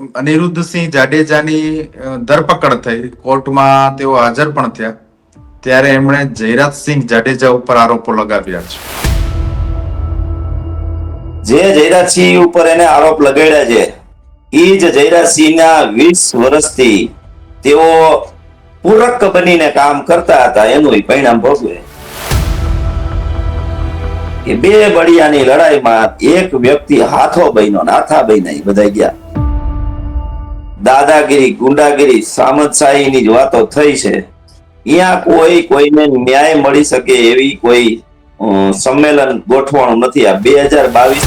અનિરુદ્ધસિંહ જાડેજાની ધરપકડ થઈ. કોર્ટમાં તેઓ હાજર પણ થયા. ત્યારે એમણે જયરાજસિંહ જાડેજા ઉપર આરોપો લગાવ્યા છે. જે જયરાજસિંહ ઉપર એને આરોપ લગાડ્યા છે એ જ જયરાજસિંહના વીસ વર્ષથી તેઓ પૂરક બનીને કામ કરતા હતા. એનું પરિણામ ભોગવે. કે બે બળિયાની લડાઈમાં એક વ્યક્તિ હાથો બન્યો, નાથા બન્યા બધા ગયા. દાદાગીરી, ગુંડાગીરી, સામંતશાહીની જ વાતો થઈ છે. અહીંયા કોઈ કોઈને ન્યાય મળી શકે એવી કોઈ સંમેલન ગોઠવાનું નથી. આ બે હજાર બાવીસ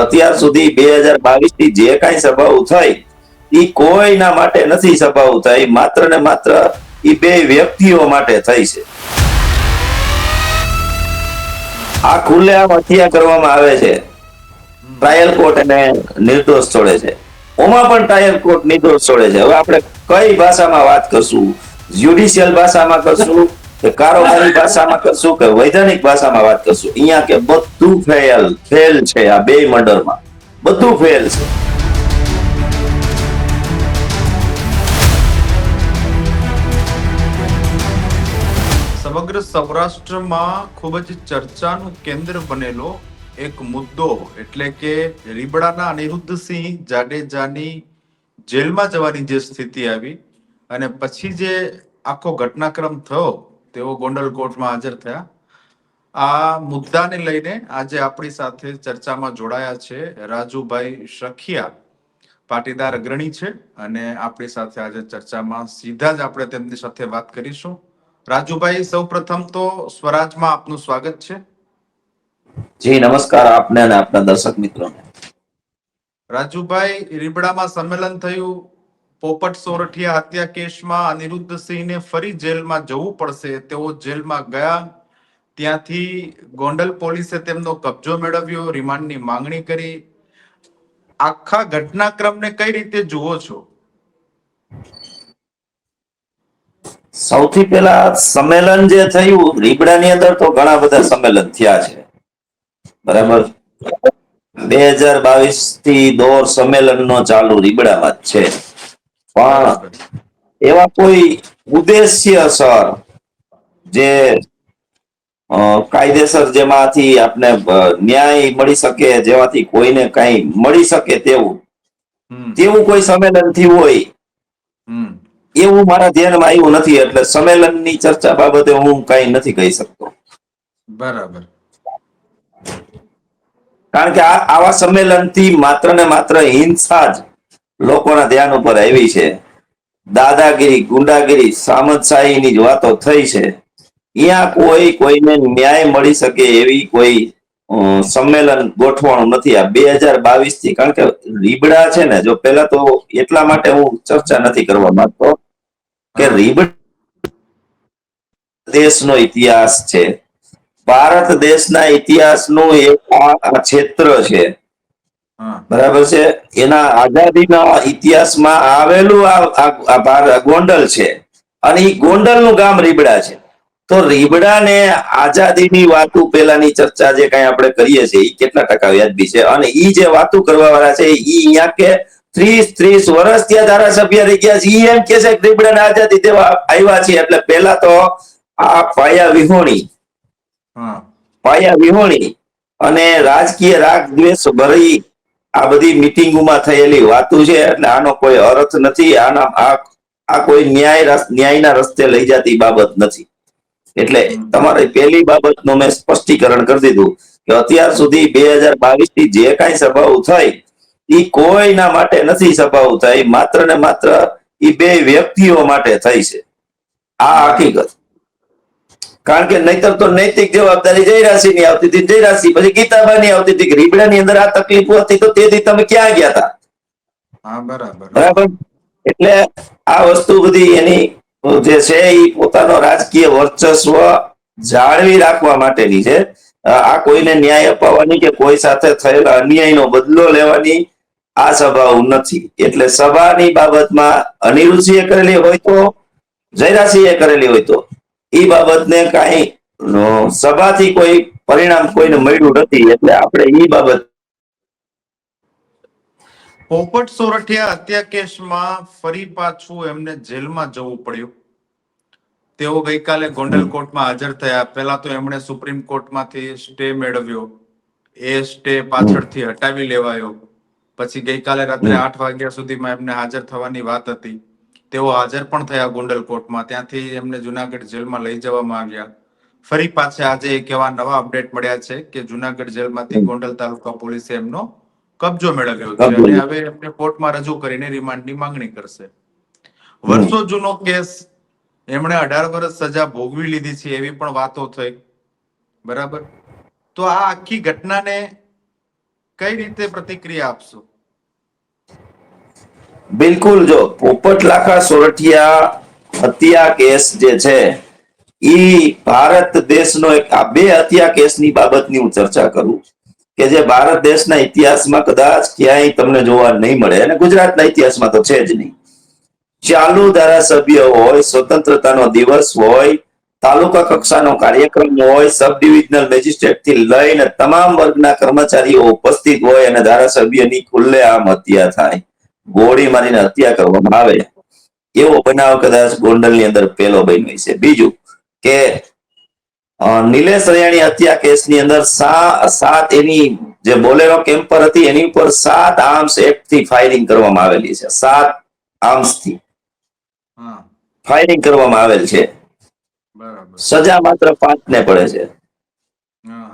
અત્યાર સુધી બે હજાર બાવીસની જે કાંઈ સભાઓ થઈ એ કોઈના માટે નથી સભાઓ થઈ. માત્ર ને માત્ર એ બે વ્યક્તિઓ માટે થઈ છે. આ ખુલ્લેઆમ હત્યા કરવામાં આવે છે. ટ્રાયલ કોર્ટ એને નિર્દોષ છોડે છે. ઓમાં પણ ટ્રાયલ કોર્ટ નિર્દોષ છોડે છે. હવે આપણે કઈ ભાષામાં વાત કરશું? જ્યુડિશિયલ ભાષામાં કરશું કે કારોબારી ભાષામાં કરશું કે વૈધાનિક ભાષામાં વાત કરશું? અહીંયા કે બધું ફેલ ફેલ છે આ બે મર્ડરમાં. બધું ફેલ છે. સમગ્ર સૌરાષ્ટ્રમાં ખૂબ જ ચર્ચાનું કેન્દ્ર બનેલો એક મુદ્દો એટલે કે રીબડાના અનિરુદ્ધસિંહ જાડેજાની જેલમાં જવાની જે સ્થિતિ આવી અને પછી જે આખો ઘટનાક્રમ થયો, તેઓ ગોંડલ કોર્ટમાં હાજર થયા. આ મુદ્દાને લઈને આજે આપણી સાથે ચર્ચામાં જોડાયા છે રાજુભાઈ શખિયા, પાટીદાર અગ્રણી છે અને આપણી સાથે આજે ચર્ચામાં સીધા જ આપણે તેમની સાથે વાત કરીશું. રાજુભાઈ, સૌપ્રથમ તો સ્વરાજમાં આપનું સ્વાગત છે. જી નમસ્કાર આપને અને આપના દર્શક મિત્રોને. રાજુભાઈ રીબડામાં સંમેલન થયું. પોપટ સોરઠિયા હત્યા કેસમાં અનિરુદ્ધસિંહને ફરી જેલમાં જવું પડશે. તેઓ જેલમાં ગયા. ત્યાંથી ગોંડલ પોલીસે તેમનો કબજો મેળવ્યો રિમાન્ડની માંગણી કરી. આખા ઘટનાક્રમને કઈ રીતે જુઓ છો? સૌથી પહેલા સંમેલન જે થયું રીબડાની અંદર તો ઘણા બધા સંમેલન થયા છે. બરાબર? બે હજાર બાવીસથી દોર સંમેલન નો ચાલુ રીબડામાં છે. પણ એવા કોઈ ઉદ્દેશ્ય સર જે કાયદેસર જેમાંથી આપને ન્યાય મળી શકે જેમાંથી કોઈને કઈ મળી શકે તેવું? તેવું કોઈ સંમેલન થયું હોય? એવું મારા ધ્યાનમાં આવ્યું નથી એટલે સંમેલનની ચર્ચા બાબતે હું કઈ નથી કહી શકતો. બરાબર. કારણ કે આવા સંમેલનથી માત્ર ને માત્ર હિંસા જ લોકોના ધ્યાન ઉપર આવી છે. દાદાગીરી, ગુંડાગીરી, સામંતશાહીની જ વાતો થઈ છે. અહીંયા કોઈ કોઈને ન્યાય મળી શકે એવી કોઈ સંમેલન ગોઠવણું નથી. આ બે હજાર બાવીસથી કારણ કે રીબડા છે ને, જો પેલા તો એટલા માટે હું ચર્ચા નથી કરવા માંગતો કે રીબડ દેશનો ઇતિહાસ છે. ભારત દેશના ઇતિહાસનું એક આ ક્ષેત્ર છે. બરાબર છે? એના આઝાદીના ઇતિહાસમાં આવેલું આ- ગોંડલ છે. અને એ ગોંડલનું ગામ રીબડા છે. તો રીબડાને આઝાદીની વાતો પેલાની ચર્ચા જે કઈ આપણે કરીએ છીએ એ કેટલા ટકા વ્યાજબી છે? અને ઈ જે વાતો કરવા વાળા છે ઈ અહીંયા કે ત્રીસ ત્રીસ વર્ષ ત્યાં ધારાસભ્ય રહી ગયા છે. ઈ એમ કે છે કે રીબડાને આઝાદી દેવા આવ્યા છે. એટલે પેલા તો આ પાયા વિહોણી પાયા વિહોણી અને રાજકીય રાગ દ્વેષ ભરી આ બધી મિટિંગોમાં થયેલી વાતો છે એટલે આનો કોઈ અર્થ નથી. આના આ કોઈ ન્યાય ન્યાયના રસ્તે લઈ જતી બાબત નથી. એટલે તમારે પહેલી બાબતનું મેં સ્પષ્ટીકરણ કરી દીધું કે અત્યાર સુધી બે હજાર બાવીસથી જે કાંઈ સભાઓ થઈ એ કોઈના માટે નથી સભાઓ થઈ. માત્ર ને માત્ર એ બે વ્યક્તિઓ માટે થઈ છે. આ હકીકત. કારણ કે નહીતર તો નૈતિક જવાબદારી જયરાશી ની આવતી હતી જયરાશી પછી ગીતાબાની આવતી હતી રીબડા ની અંદર આ તકલીફો હતી તો તેથી તમે ક્યાં ગયા હતા બરાબર. બરાબર? એટલે આ વસ્તુ બધી એની જે છે એ પોતાનો રાજકીય વર્ચસ્વ જાળવી રાખવા માટેની છે. આ કોઈને ન્યાય અપાવવાની કે કોઈ સાથે થયેલા અન્યાયનો બદલો લેવાની આ સભાઓ નથી. એટલે સભાની બાબતમાં અનિરુચિએ કરેલી હોય તો જયરાશિએ કરેલી હોય તો. એ બાબતને કાંઈ સભાથી કોઈ પરિણામ કોઈને મળ્યું નથી, એટલે આપણે એ બાબત પોપટ સોરઠિયા હત્યા કેસમાં ફરી પાછું એમને જેલમાં જવું પડ્યું. તેઓ ગઈકાલે ગોંડલ કોર્ટમાં હાજર થયા. પહેલા તો એમણે સુપ્રીમ કોર્ટમાંથી સ્ટે મેળવ્યો. એ સ્ટે પાછળથી હટાવી લેવાયો. પછી ગઈકાલે રાત્રે આઠ વાગ્યા સુધીમાં એમને હાજર થવાની વાત હતી. તેઓ હાજર પણ થયા ગોંડલ કોર્ટમાં ત્યાંથી એમને જુનાગઢ જેલમાં લઈ જવામાં આવ્યા. ફરી પાછા આજે એક એવા નવા અપડેટ મળ્યા છે કે જુનાગઢ જેલમાંથી ગોંડલ તાલુકા પોલીસે એમનો કબજો મેળવ્યો છે અને હવે એમને કોર્ટમાં રજૂ કરીને રિમાન્ડની માંગણી કરશે. વર્ષો જૂનો કેસ. એમણે અઢાર વર્ષ સજા ભોગવી લીધી છે એવી પણ વાતો થઈ. બરાબર? તો આ આખી ઘટનાને કઈ રીતે પ્રતિક્રિયા આપશો? બિલકુલ, જો પોપટ લાખા સોરઠિયા હત્યા કેસ જે છે, ઈ ભારત દેશનો એક, આ બે હત્યા કેસની બાબતની હું ચર્ચા કરું કે જે ભારત દેશના ઇતિહાસમાં કદાચ ક્યાંય તમને જોવા નહીં મળે. અને ગુજરાતના ઇતિહાસમાં તો છે જ નહીં. ચાલુ ધારાસભ્ય હોય, સ્વતંત્રતાનો દિવસ હોય, તાલુકા કક્ષાનો કાર્યક્રમ હોય, સબ ડિવિઝનલ મેજિસ્ટ્રેટથી લઈને તમામ વર્ગના કર્મચારીઓ ઉપસ્થિત હોય અને ધારાસભ્યની ખુલ્લેઆમ હત્યા થાય. ગોળી મારીને હત્યા કરવામાં આવે એવો બનાવ કદાચ ગોંડલની અંદર પહેલો બન્યો છે. બીજું કે નિલેશ રયાણી હત્યા કેસની અંદર સાત એની જે બોલેરો કેમ્પર હતી એની ઉપર સાત આર્મ્સ એક્ટથી ફાયરિંગ કરવામાં આવેલી છે. સાત આર્મ્સથી ફાયરિંગ કરવામાં આવેલ છે. બરાબર. સજા માત્ર પાંચ ને પડે છે.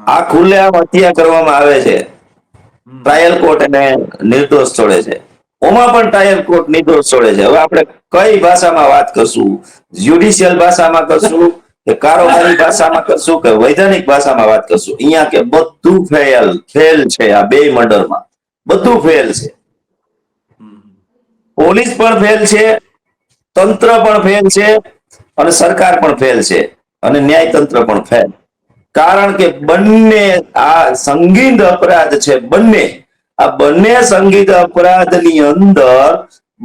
આ. ખુલ્લેઆમ હત્યા કરવામાં આવે છે. ટ્રાયલ કોર્ટ એને નિર્દોષ છોડે છે. ઓમાં પણ ટ્રાયલ કોર્ટ નિર્દોષ છોડે છે. હવે આપણે કઈ ભાષામાં વાત કરશું? જ્યુડિશિયલ ભાષામાં કરશું કે કારોબારી ભાષામાં કરશું કે વૈધાનિક ભાષામાં વાત કરશું? અહીંયા કે બધું ફેલ ફેલ છે આ બે મર્ડરમાં. બધું ફેલ છે. પોલીસ પણ ફેલ છે, તંત્ર પણ ફેલ છે અને સરકાર પણ ફેલ છે અને ન્યાયતંત્ર પણ ફેલ કારણ કે બંને આ સંગીન અપરાધ છે, બંને. આ બંને સંગીત અપરાધની અંદર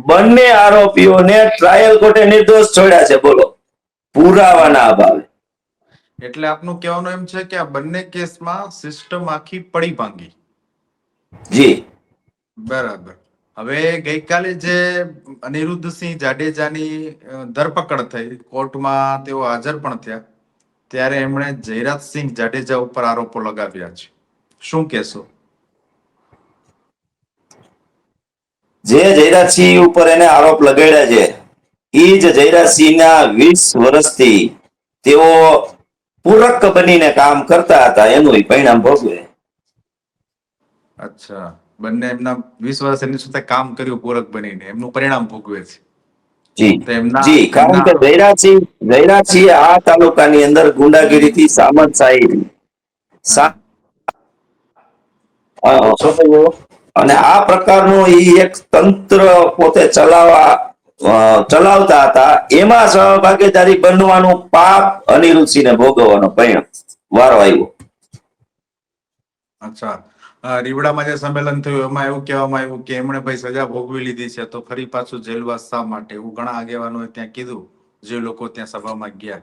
બંને આરોપીઓને ટ્રાયલ કોર્ટે નિર્દોષ છોડ્યા છે. બોલો. પુરાવાના અભાવે. એટલે આપનું કહેવાનું એમ છે કે આ બંને કેસમાં સિસ્ટમ આખી પડી ભાંગી. જી. બરાબર. હવે ગઈકાલે જે અનિરુદ્ધસિંહ જાડેજાની ધરપકડ થઈ કોર્ટમાં તેઓ હાજર પણ થયા ત્યારે એમણે જયરાજસિંહ જાડેજા ઉપર આરોપો લગાવ્યા છે. શું કહેશો? જે જયરાજસિંહ ઉપર એને આરોપ લગાડ્યા છે એ જ જયરાજસિંહના વીસ વર્ષથી તેઓ પૂરક બનીને કામ કરતા હતા એનું પરિણામ ભોગવે. અચ્છા બંને એમના વીસ વર્ષ એની સાથે કામ કર્યું પૂરક બનીને એમનું પરિણામ ભોગવે છે. જી એમના કારણ કે એમના- જયરાજસિંહ જયરાજસિંહ આ તાલુકાની અંદર ગુંડાગીરીથી સામંતશાહી અને આ પ્રકારનું એ એક તંત્ર પોતે ચલાવવા ચલાવતા હતા. એમાં સહભાગીદારી બનવાનું પાપ અનિરુચિને ભોગવવાનો પરિણામ વારો આવ્યો. અચ્છા. રીવડામાં જે સંમેલન થયું, એમાં એવું કહેવામાં આવ્યું કે એમણે ભાઈ સજા ભોગવી લીધી છે, તો ફરી પાછું જેલવાસ શા માટે? એવું ઘણા આગેવાનોએ ત્યાં કીધું, જે લોકો ત્યાં સભામાં ગયા.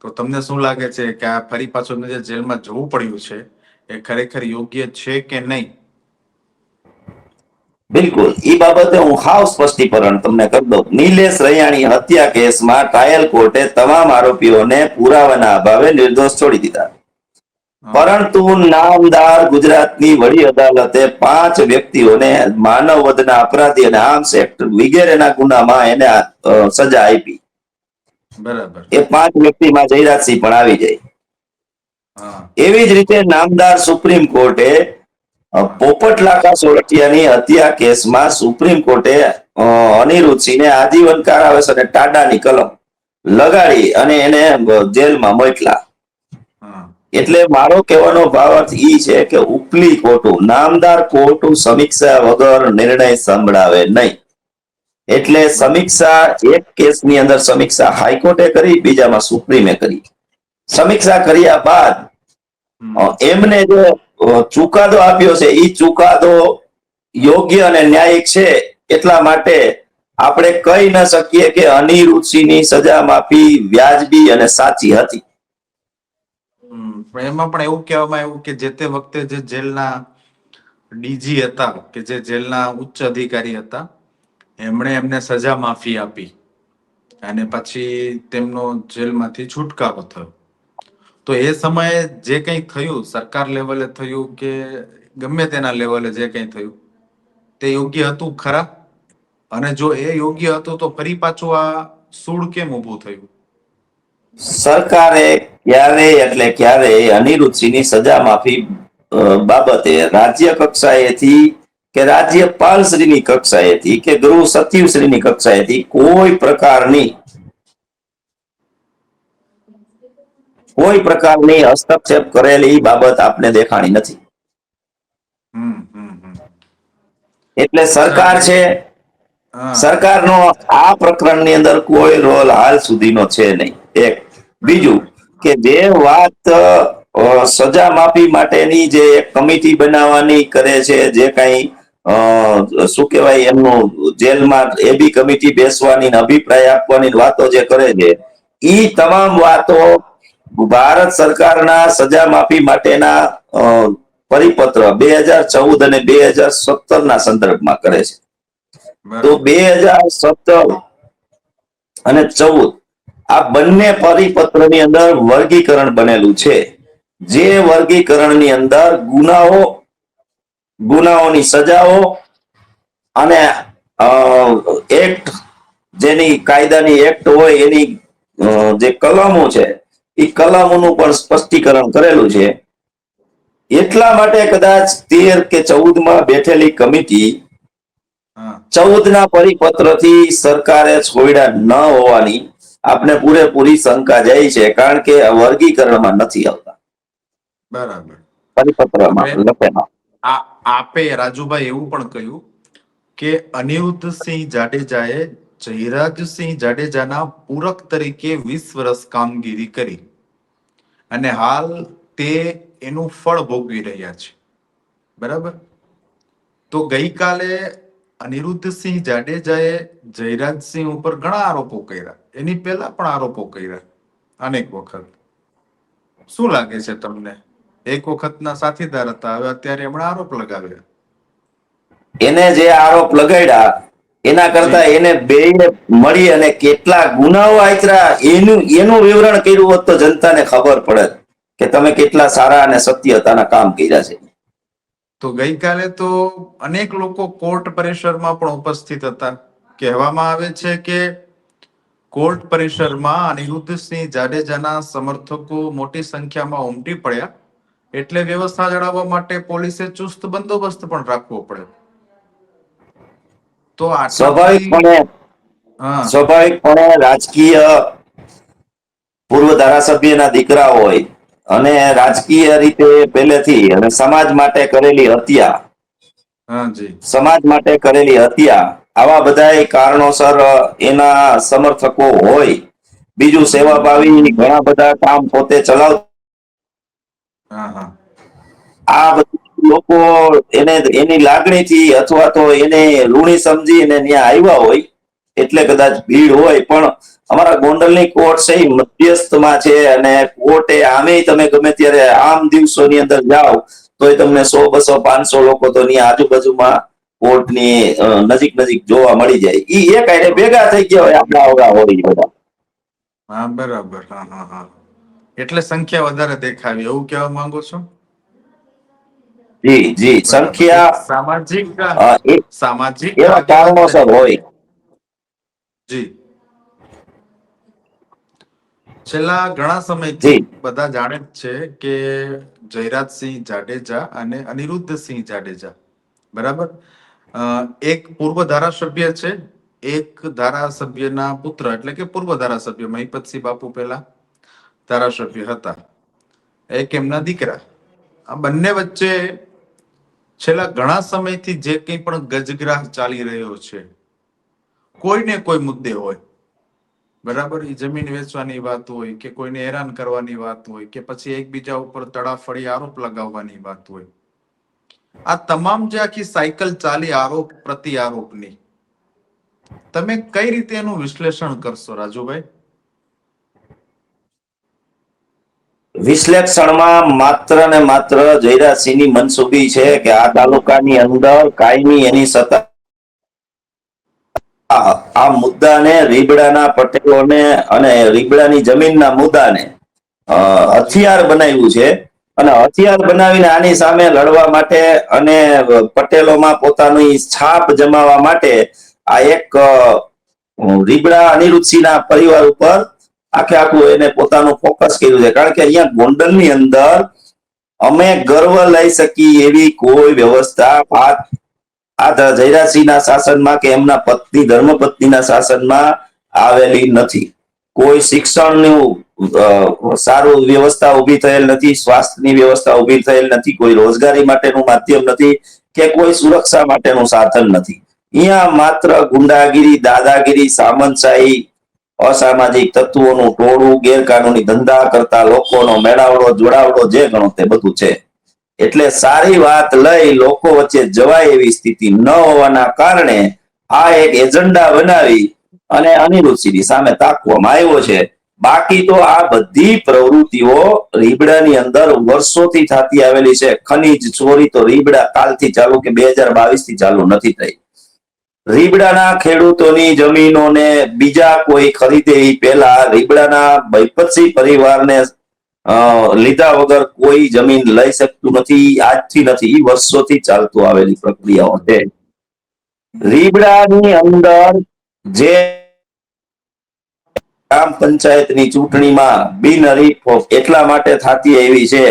તો તમને શું લાગે છે કે આ ફરી પાછું જે જેલમાં જવું પડ્યું છે, એ ખરેખર યોગ્ય છે કે નહીં? બિલકુલ. એ બાબતે હું હાવ સ્પષ્ટીકરણ તમને કરી દઉં. નિલેશ રૈયાણી હત્યા કેસમાં ટ્રાયલ કોર્ટે તમામ આરોપીઓને પુરાવાના અભાવે નિર્દોષ છોડી દીધા. પરંતુ નામદાર ગુજરાતની વડી અદાલતે પાંચ વ્યક્તિઓને માનવ વધના અપરાધી અને આર્મ્સ એક્ટ વગેરેના ગુનામાં એને સજા આપી. બરાબર. એ પાંચ વ્યક્તિમાં જયરાજસિંહ પણ આવી જાય એવી જ રીતે નામદાર સુપ્રીમ કોર્ટે અ, પોપટ હત્યા કેસમાં સુપ્રીમ કોર્ટે અનિરુદ્ધસિંહને આજીવન કારાવાસ અને ટાડાની કલમ લગાડી અને એને જેલમાં મોકલા. એટલે મારો કહેવાનો ભાવાર્થ ઈ છે કે ઉપલી કોર્ટું નામદાર કોર્ટું સમીક્ષા વગર નિર્ણય સંભળાવે નહીં. એટલે સમીક્ષા એક કેસની અંદર સમીક્ષા હાઈકોર્ટે કરી બીજામાં સુપ્રીમે કરી. સમીક્ષા કર્યા બાદ એમને જે ચુકાદો આપ્યો છે એ ચુકાદો યોગ્ય અને ન્યાયિક છે એટલા માટે આપણે કહી ન શકીએ કે અનિરુચિની સજા માફી વ્યાજબી અને સાચી હતી. એમાં પણ એવું કહેવામાં આવ્યું કે જે તે વખતે જે જેલના ડીજી હતા કે જે જેલના ઉચ્ચ અધિકારી હતા એમણે એમને સજા માફી આપી. અને પછી તેમનો જેલમાંથી છુટકારો થયો. તો એ સમયે જે કંઈ થયું, સરકાર લેવલે થયું કે ગમે તેના લેવલે જે કંઈ થયું, તે યોગ્ય હતું ખરા? અને જો એ યોગ્ય હતું તો ફરી પાછું આ સૂળ કેમ ઊભું થયું? સરકારે ક્યારે એટલે ક્યારે અનિરુદ્ધસિંહની સજા માફી બાબતે રાજ્ય કક્ષાએથી કે રાજ્યપાલ શ્રીની કક્ષાએથી કે ગૃહ સચિવ શ્રીની કક્ષાએથી કોઈ પ્રકારની કોઈ પ્રકારની હસ્તક્ષેપ કરેલી બાબત આપને દેખાણી નથી. એટલે સરકાર છે સરકારનો આ પ્રકરણની અંદર કોઈ રોલ હાલ સુધીનો છે નહીં. એક. બીજું કે જે વાત સજા માફી માટેની જે કમિટી બનાવવાની કરે છે જે કઈ શું કહેવાય એમનું જેલમાં એ બી કમિટી બેસવાની અભિપ્રાય આપવાની વાતો જે કરે છે એ તમામ વાતો ભારત સરકારના સજા માફી માટેના પરિપત્ર બે હજાર ચૌદ અને બે હજાર સત્તર ના સંદર્ભમાં કરે છે. તો બે હજાર સત્તર અને ચૌદ આ બંને પરિપત્રની અંદર વર્ગીકરણ બનેલું છે. જે વર્ગીકરણની અંદર ગુનાઓ ગુનાઓની સજાઓ અને એક્ટ જેની કાયદાની એક્ટ હોય એની જે કલમો છે એ કલમોનું પણ સ્પષ્ટીકરણ કરેલું છે. એટલા માટે કદાચ તેર કે ચૌદમાં બેઠેલી કમિટી ચૌદ ના પરિપત્રથી સરકારે છોડ્યા ન હોવાની આપને પૂરેપૂરી શંકા જાય છે કારણ કે વર્ગીકરણમાં નથી આવતા. બરાબર. પરિપત્રમાં લખેલા આ આપે રાજુભાઈ એવું પણ કહ્યું કે અનિરુદ્ધસિંહ જાડેજાએ જયરાજસિંહ જાડેજાના પૂરક તરીકે વીસ વર્ષ કામગીરી કરી. અને હાલ તે એનું ફળ ભોગવી રહ્યા છે. બરાબર? તો ગઈકાલે અનિરુદ્ધસિંહ જાડેજાએ જયરાજસિંહ ઉપર ઘણા આરોપો કર્યા. એની પહેલા પણ આરોપો કર્યા અનેક વખત. શું લાગે છે તમને? એક વખતના સાથીદાર હતા, હવે અત્યારે એમણે આરોપ લગાવ્યા. એને જે આરોપ લગાડ્યા એના કરતા એને બે મળી અને કેટલા ગુનાઓ આચરા એનું એનું વિવરણ કર્યું હોત તો જનતાને ખબર પડે કે તમે કેટલા સારા અને સત્યતાના કામ કર્યા છે. તો ગઈકાલે તો અનેક લોકો કોર્ટ પરિસરમાં પણ ઉપસ્થિત હતા. કહેવામાં આવે છે કે કોર્ટ પરિસરમાં અનિરુદ્ધસિંહ જાડેજાના સમર્થકો મોટી સંખ્યામાં ઉમટી પડ્યા. એટલે વ્યવસ્થા જાળવવા માટે પોલીસે ચુસ્ત બંદોબસ્ત પણ રાખવો પડ્યો. તો સ્વાભાવિકપણે સ્વાભાવિકપણે રાજકીય પૂર્વ ધારાસભ્યના દીકરા હોય અને રાજકીય રીતે પહેલેથી અને સમાજ માટે કરેલી હત્યા સમાજ માટે કરેલી હત્યા આવા બધા કારણોસર એના સમર્થકો હોય. બીજું સેવાભાવી ઘણા બધા કામ પોતે ચલાવ આ બધા લોકો એને એની લાગણીથી અથવા તો એને ઋણી સમજી અને ત્યાં આવ્યા હોય, એટલે કદાચ ભીડ હોય, પણ અમારા ગોંડલની કોર્ટ છે ઈ મધ્યસ્થમાં છે અને કોર્ટે આમે તમે ગમે ત્યારે આમ દિવસોની અંદર જાઓ, તોય તમને સો, બસો, પાંચસો લોકો તો ત્યાં આજુબાજુમાં કોર્ટની નજીક નજીક જોવા મળી જાય. ઈ એક આઈને ભેગા થઈ ગયા હોય, આપણા આવડા હોળી બધા. હા, બરાબર. હા હા હા. એટલે સંખ્યા વધારે દેખાવી એવું કહેવા માંગો છો? જી જી. સંખ્યા સામાજિક સામાજિક એવા કારણોસર હોય. જી. છેલ્લા ઘણા સમયથી બધા જાણે છે કે જયરાજસિંહ જાડેજા અને અનિરુદ્ધસિંહ જાડેજા બરાબર? એક પૂર્વ ધારાસભ્ય છે એક ધારાસભ્યના પુત્ર એટલે કે પૂર્વ ધારાસભ્ય મહિપતસિંહ બાપુ પહેલા ધારાસભ્ય હતા. એક એમના દીકરા. આ બંને વચ્ચે છેલ્લા ઘણા સમયથી જે કંઈ પણ ગજગ્રાહ ચાલી રહ્યો છે, કોઈને કોઈ મુદ્દે હોય, બરાબર? એ જમીન વેચવાની વાત હોય કે કોઈને હેરાન કરવાની વાત હોય કે પછી એકબીજા ઉપર તડાફડી આરોપ લગાવવાની વાત હોય. આ તમામ જે આખી સાયકલ ચાલી આરોપ પ્રતિ આરોપની, તમે કઈ રીતે એનું વિશ્લેષણ કરશો રાજુભાઈ? વિશ્લેષણમાં માત્ર ને માત્ર જયરાજસિંહની મનસુબી છે કે આ તાલુકાની અંદર કાયમી એની સત્તા આ મુદ્દાને રીબડાના પટેલોને અને રીબડાની જમીનના મુદ્દાને હથિયાર બનાવ્યું છે. અને હથિયાર બનાવીને આની સામે લડવા માટે અને પટેલોમાં પોતાની છાપ જમાવા માટે આ એક રીબડા અનિરુદ્ધસિંહના પરિવાર ઉપર આખે આખું એને પોતાનું ફોકસ કર્યું છે. કારણ કે અહીંયા ગોંડલની અંદર અમે ગર્વ લઈ શકીએ એવી કોઈ વ્યવસ્થા આ જયરાજસિંહના શાસનમાં કે એમના પત્ની, ધર્મપત્નીના શાસનમાં આવેલી નથી. કોઈ શિક્ષણનું સારું વ્યવસ્થા ઊભી થયેલ નથી, સ્વાસ્થ્યની વ્યવસ્થા ઊભી થયેલ નથી, કોઈ રોજગારી માટેનું માધ્યમ નથી કે કોઈ સુરક્ષા માટેનું સાધન નથી. અહીંયા માત્ર ગુંડાગીરી, દાદાગીરી, સામંતશાહી અસામાજિક તત્વોનું ટોળું, ગેરકાનૂની ધંધા કરતા લોકોનો મેળાવડો, જોડાવડો જે ગણો તે બધું છે. એટલે સારી વાત લઈ લોકો વચ્ચે જવાય એવી સ્થિતિ ન હોવાના કારણે આ એક એજન્ડા બનાવી અને અનિરુદ્ધસિંહની સામે તાકવામાં આવ્યો છે. બાકી તો આ બધી પ્રવૃત્તિઓ રીબડાની અંદર વર્ષોથી થતી આવેલી છે. ખનીજ ચોરી તો રીબડા કાલથી ચાલુ કે બે હજાર બાવીસથી ચાલુ નથી થઈ. રીબડાના ખેડૂતોની જમીનોને બીજા કોઈ ખરીદે એ પહેલા રીબડાના બૈપતસિંહ પરિવારને લીધા વગર કોઈ જમીન લઈ શકતું નથી આજથી નથી વર્ષોથી ચાલતું આવેલી પ્રક્રિયાઓ છે. રીબડાની અંદર જે ગ્રામ પંચાયતની ચૂંટણીમાં બિનહરીફ એટલા માટે થતી એવી છે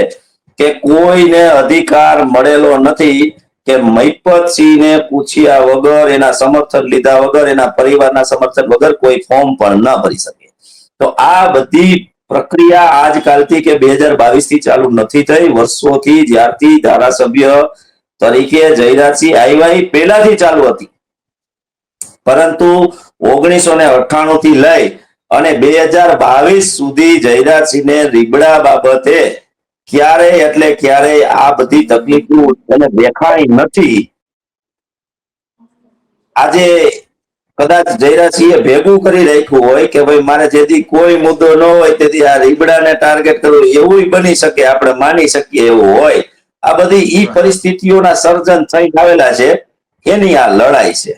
કે કોઈને અધિકાર મળેલો નથી કે મૈપતસિંહને પૂછ્યા વગર, એના સમર્થન લીધા વગર, એના પરિવારના સમર્થન વગર કોઈ ફોર્મ પણ ન ભરી શકે. તો આ બધી પ્રક્રિયા આજકાલથી કે બે હજાર બાવીસથી ચાલુ નથી થઈ. વર્ષોથી જ્યારથી ધારાસભ્ય તરીકે જયરાજસિંહ આવ્યા પહેલાથી ચાલુ હતી. પરંતુ ઓગણીસો ને અઠ્ઠાણું થી લઈ અને બે હજાર બાવીસ સુધી જયરાજસિંહને રીબડા બાબતે ક્યારેય એટલે ક્યારે આ બધી તકલીફો એને દેખાય નથી. આજે કદાચ જયરાજસિંહે ભેગું કરી રાખ્યું હોય કે ભાઈ મારે જેથી કોઈ મુદ્દો ન હોય તેથી આ રીબડાને ટાર્ગેટ કરવું એવું બની શકે આપણે માની શકીએ એવું હોય. આ બધી ઈ પરિસ્થિતિઓના સર્જન થઈ આવેલા છે એની આ લડાઈ છે.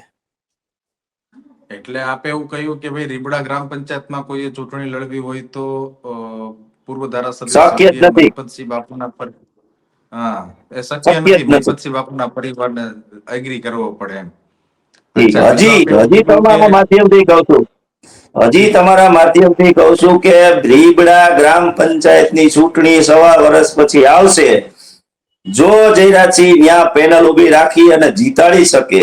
એટલે આપે એવું કહ્યું કે ભાઈ રીબડા ગ્રામ પંચાયતમાં કોઈએ ચૂંટણી લડવી હોય તો પૂર્વ ધારાસભ્ય શક્ય જ સ્વર્ગીય નથી. મહિપતસિંહ બાપુના પર હા એ શક્ય શક્ય નથી. નથી. મહિપતસિંહ બાપુના પરિવારને એગ્રી કરવો પડે એમ. હજી હજી તમારા માધ્યમથી કહું છું. હજી તમારા માધ્યમથી કહું છું કે રીબડા ગ્રામ પંચાયતની ચૂંટણી સવા વર્ષ પછી આવશે. જો જયરાજસિંહ ત્યાં પેનલ ઊભી રાખી અને જીતાડી શકે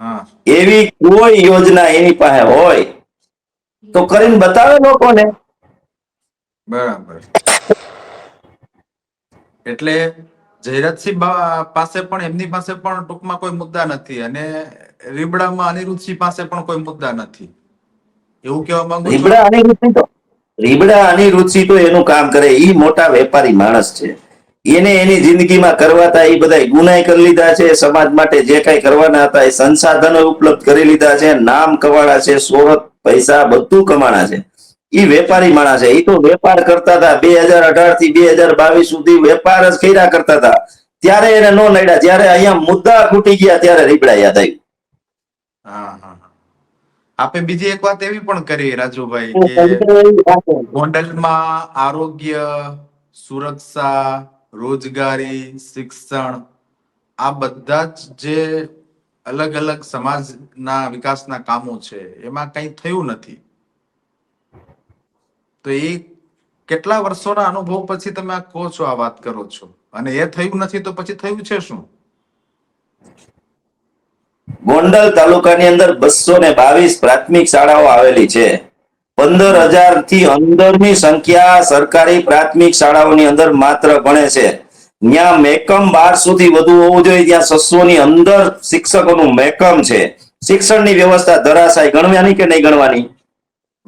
હા. એવી કોઈ યોજના એની પાસે હોય તો કરીને બતાવે લોકોને. બરાબર. એટલે જયરાજસિંહ પાસે પણ, એમની પાસે પણ ટૂંકમાં કોઈ મુદ્દા નથી અને રીબડામાં અનિરુદ્ધસિંહ પાસે પણ કોઈ મુદ્દા નથી. એવું કહેવા માંગુ રીબડા અનિરુદ્ધસિંહ રીબડા અનિરુદ્ધસિંહ તો એનું કામ કરે, ઈ મોટા વેપારી માણસ છે. એને એની જિંદગીમાં કરવાતા એ બધા ગુનાય કરી લીધા છે, સમાજ માટે જે કઈ કરવાના હતા, એ સંસાધનો ઉપલબ્ધ કરી લીધા છે, નામ કમાણા છે સોરત પૈસા બધું કમાણા છે. ઈ વેપારી માણસ છે. ઈ તો વેપાર કરતા હતા. બે હજાર અઢારથી બે હજાર બાવીસ સુધી વેપાર જ કર્યા કરતા હતા. ત્યારે એને ન નડ્યા. જયારે અહીંયા મુદ્દા ખૂટી ગયા ત્યારે રીબડા યાદ આવ્યું. આપે બીજી એક વાત એવી પણ કરી રાજુભાઈ કે ગોંડલમાં આરોગ્ય સુરક્ષા રોજગારી શિક્ષણ આ બધા જ જે અલગ અલગ સમાજના વિકાસના કામો છે એમાં કંઈ થયું નથી. તો એ કેટલા વર્ષોના અનુભવ પછી તમે આ કહો છો, આ વાત કરો છો? અને એ થયું નથી તો પછી થયું છે શું? ગોંડલ તાલુકાની અંદર બસો ને બાવીસ પ્રાથમિક શાળાઓ આવેલી છે. પંદર હજારથી અંદરની સંખ્યા સરકારી પ્રાથમિક શાળાઓની અંદર માત્ર ભણે છે. ત્યાં મેકમ બારસો થી વધુ હોવું જોઈએ, ત્યાં છસો ની અંદર શિક્ષકોનું મેકમ છે. શિક્ષણની વ્યવસ્થા ધરાશાય ગણવાની કે નહીં ગણવાની?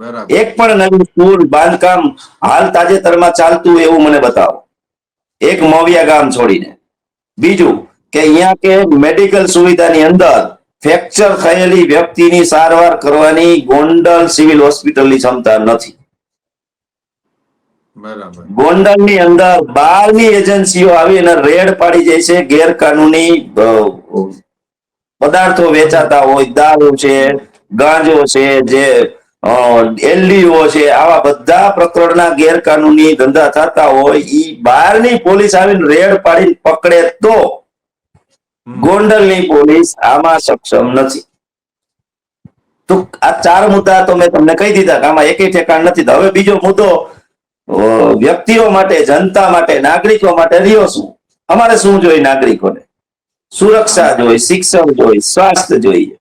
એક પણ નવી સ્કૂલ બાંધકામ હાલ તાજેતરમાં ચાલતું એવું મને બતાવો. એક મોવિયા ગામ છોડીને. બીજું કે અહીંયા કે મેડિકલ સુવિધાની અંદર ફ્રેક્ચર થયેલી વ્યક્તિની સારવાર કરવાની ગોંડલ સિવિલ હોસ્પિટલની ક્ષમતા નથી. ગોંડલની અંદર બહારની એજન્સીઓ આવી અને રેડ પાડી જાય છે ગેરકાનૂની પદાર્થો વેચાતા હોય દારૂ છે ગાંજો છે જે એલડીઓ છે આવા બધા પ્રકરણના ગેરકાનૂની ધંધા થતા હોય ઈ બહારની પોલીસ આવીને રેડ પાડીને પકડે તો ગોંડલની પોલીસ આમાં સક્ષમ નથી. તો આ ચાર મુદ્દા તો મેં તમને કહી દીધા કે આમાં એકે ઠેકાણ નથી. તો હવે બીજો મુદ્દો વ્યક્તિઓ માટે જનતા માટે નાગરિકો માટે રહ્યો શું? અમારે શું જોઈએ નાગરિકોને? સુરક્ષા જોઈએ શિક્ષણ જોઈએ સ્વાસ્થ્ય જોઈએ.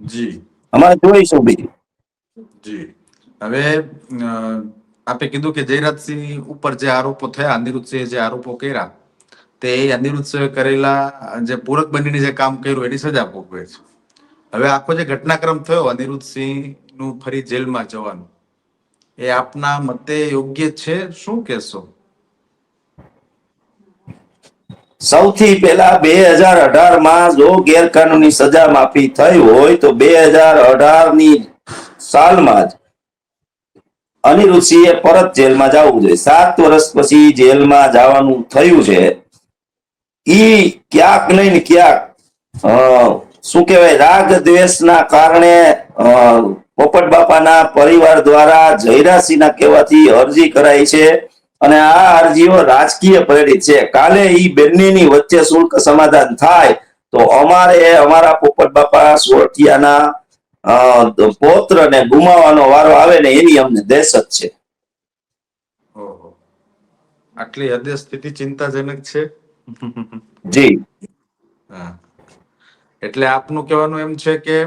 જી. અમારે જોઈશું બીજું? જી. હવે આપે કીધું કે જયરાજસિંહ ઉપર જે આરોપો થયા, અનિરુદ્ધસિંહે જે આરોપો કર્યા, તે અનિરુદ્ધસિંહે કરેલા, જે પૂરક બનીને જે કામ કર્યું, એની સજા ભોગવે છે. હવે આખો જે ઘટનાક્રમ થયો, અનિરુદ્ધસિંહનું ફરી જેલમાં જવાનું, એ આપના મતે યોગ્ય છે? શું કહેશો? સૌથી પહેલા બે હજાર અઢારમાં જો ગેરકાનૂની સજા માફી થઈ હોય, તો બે હજાર અઢારની સાલમાં જ. અનિરુદ્ધસિંહે પરત જેલમાં જવું જોઈએ. સાત વર્ષ પછી જેલમાં જવાનું થયું છે. ઈ ક્યાંક નહીં ક્યાંક શું કહેવાય, રાગ દ્વેષના કારણે પોપટ બાપાના પરિવાર દ્વારા જયરાસિંહના કહેવાથી અરજી કરાઈ છે અને આ અરજીઓ રાજકીય પ્રેરિત છે. કાલે ઈ બંનેની વચ્ચે શુલ્ક સમાધાન થાય તો અમારે અમારા પોપટ બાપા સોરઠિયાના અ, પૌત્રને ગુમાવાનો વારો આવે ને એની અમને દહેશત છે. આટલી હદે સ્થિતિ ચિંતાજનક છે? જી. હા. એટલે આપનું કહેવાનું એમ છે કે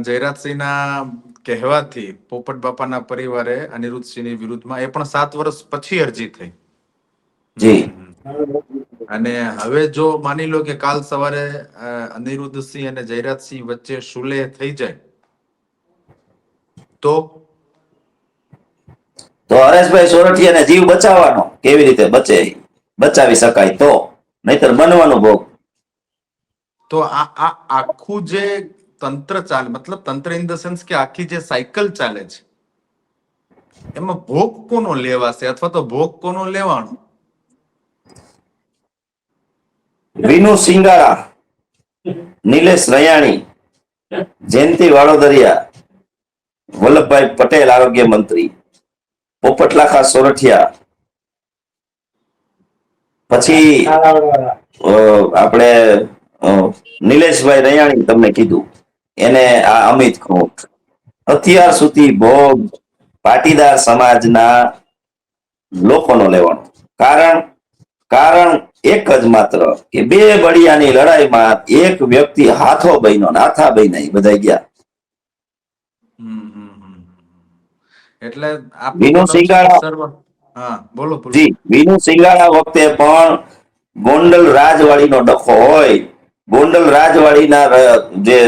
જયરાજસિંહના કહેવાથી પોપટ બાપાના પરિવારે અનિરુદ્ધસિંહની વિરુદ્ધમાં એ પણ સાત વર્ષ પછી અરજી થઈ. જી. અને હવે જો માની લો કે કાલ સવારે અનિરુદ્ધસિંહ અને જયરાજસિંહ વચ્ચે સુલે થઈ જાય તો? તો હરેશભાઈ સોરઠિયાને જીવ બચાવવાનો કેવી રીતે બચે? બચાવી શકાય તો? નહીતર બનવાનો ભોગ. તો આ આ આખું જે તંત્ર ચાલે મતલબ તંત્ર ઇન ધ સેન્સ કે આખી જે સાયકલ ચાલે છે એમાં ભોગ કોનો લેવાશે? અથવા તો ભોગ કોનો લેવાનો? વિનુ સિંગાળા નિલેશ રયાણી, જયંતિ વાડોદરિયા વલ્લભભાઈ પટેલ આરોગ્ય મંત્રી, પોપટલાખા સોરઠિયા, પછી આપણે નિલેશભાઈ રયાણી તમને કીધું. એને આ અમિત ખોટ અત્યાર સુધી ભોગ પાટીદાર સમાજના લોકોનો લેવાનો. કારણ કારણ એક જ માત્ર કે બે બળિયાની લડાઈમાં એક વ્યક્તિ હાથો બન્યો નાથા બન્યા બધા ગયા. એટલે વિનુ સિંગાળા- હા બોલો જી વિનુ સિંગાળા વખતે પણ ગોંડલ રાજવાડીનો ડખો હોય ગોંડલ રાજવાડીના જે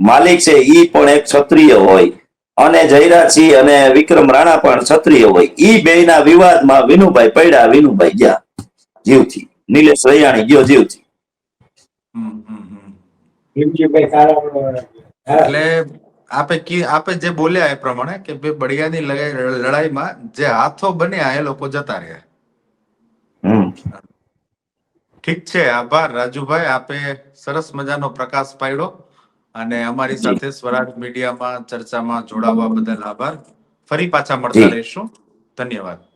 માલિક છે ઈ પણ એક ક્ષત્રિય હોય અને જયરાજસિંહ અને વિક્રમ રાણા પણ ક્ષત્રિય હોય. ઈ બેયના વિવાદમાં વિનુભાઈ પડ્યા વિનુભાઈ ગયા જીવથી. નિલેશ રૈયાણી ગયો જીવથી. એટલે આપે કી આપે જે બોલ્યા એ પ્રમાણે કે બે બળિયાની લડાઈમાં જે હાથો બન્યા એ લોકો જતા રહ્યા. હમ. ઠીક છે આભાર. રાજુભાઈ આપે સરસ મજાનો પ્રકાશ પાડ્યો અને અમારી સાથે સ્વરાજ મીડિયામાં ચર્ચામાં જોડાવા બદલ આભાર. ફરી પાછા મળતા રહીશું. ધન્યવાદ.